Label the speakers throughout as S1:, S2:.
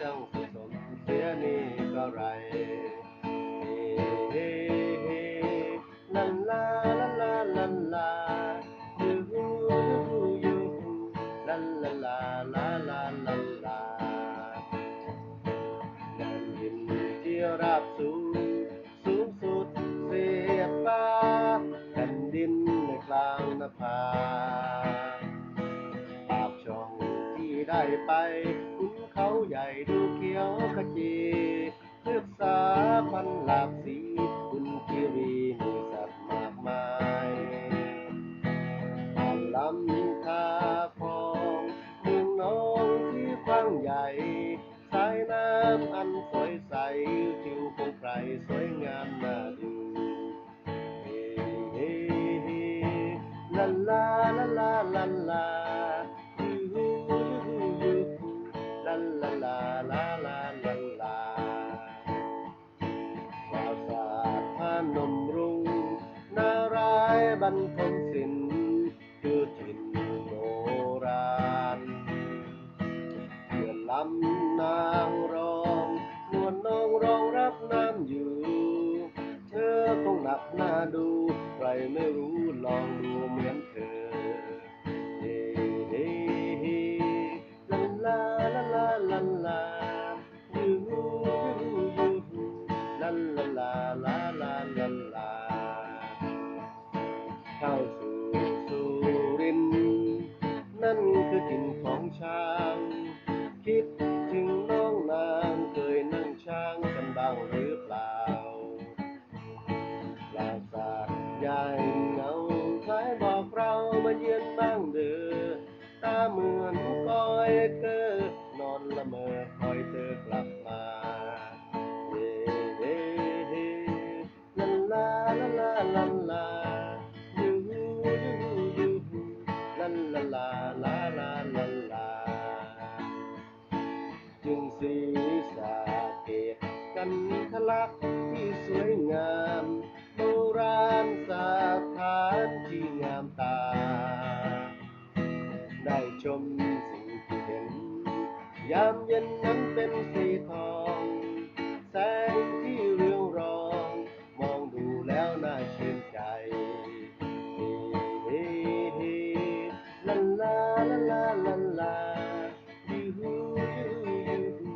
S1: จังสสมเสียนี่ก็ไรเฮ้เฮ้ลันลาลันลาลันลายูฮูยูฮูยูฮูลันลาลาลาลาลันลาแผ่นดินที่ราบสูงสูงสุดเสียดฟ้าแผ่นดินในกลางนภาปากช่องที่ได้ไป ขียวขจีศึกษาพันหลากสีคุณคิรีมีสัตว์มากมายผ่านลำคาคองเมืองน้องที่กว้างใหญ่ สายน้ำอันสวยใสทิวคงไพรสวยงามน่าดูเฮ้เฮ้เฮ้ลาลาลาลาลา นมรุงนารายบรรพมสินคือถิ่นโบราณเพื่อนลำนางรองนวลน้องรองรับน้ำอยู่ เธอต้องหนักหน้าดู ใครไม่รู้ลองดูเหมือน เหมือน สิ่งที่เห็น ยามเย็นนั้นเป็นสีทอง แสงที่เรืองรอง มองดูแล้วน่าชื่นใจฮ้เฮ้ลันลาลันลาลันลายูฮูยูฮูยูฮู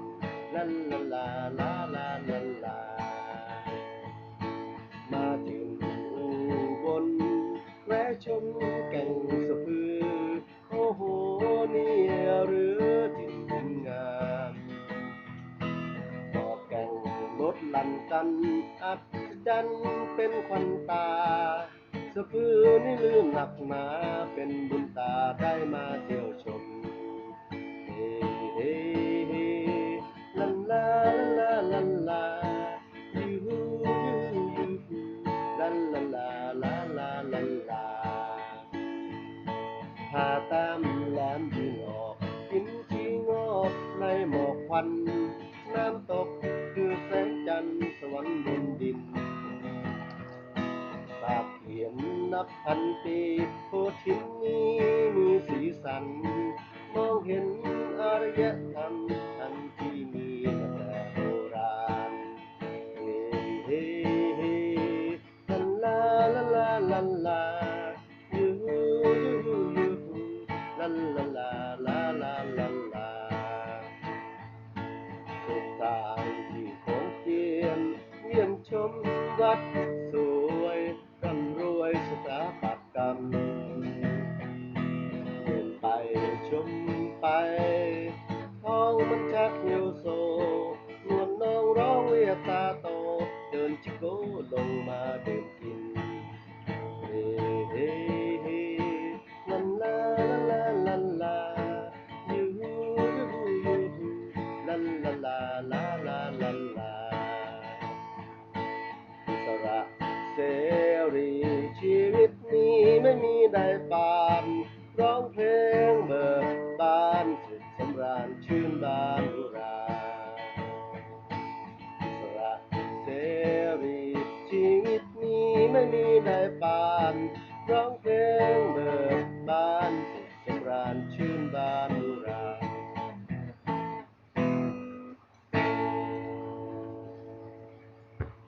S1: ลันลาลาลาลาลันลามาถึงบลแวะชม นกันอัศจรรย์เป็นควันตาสะพือนี่ลืมหนักหนาเป็นบุญตาได้มาเที่ยวชมเฮ้เฮ้เฮ้ลันลาลันลาลันลายูฮูยูฮูยูฮูลันลาลาลาลาลันลาพาตามแหลมยิงออกกินชีงอกในหมอกควันน้ำตกคือแสงจันทร์ วรรค์บนดินภาพเขียนนับพันปีโพธิ์ทินนี้มี got ชื่นบานอุราสละเสรีชีวิตนี้ไม่มีได้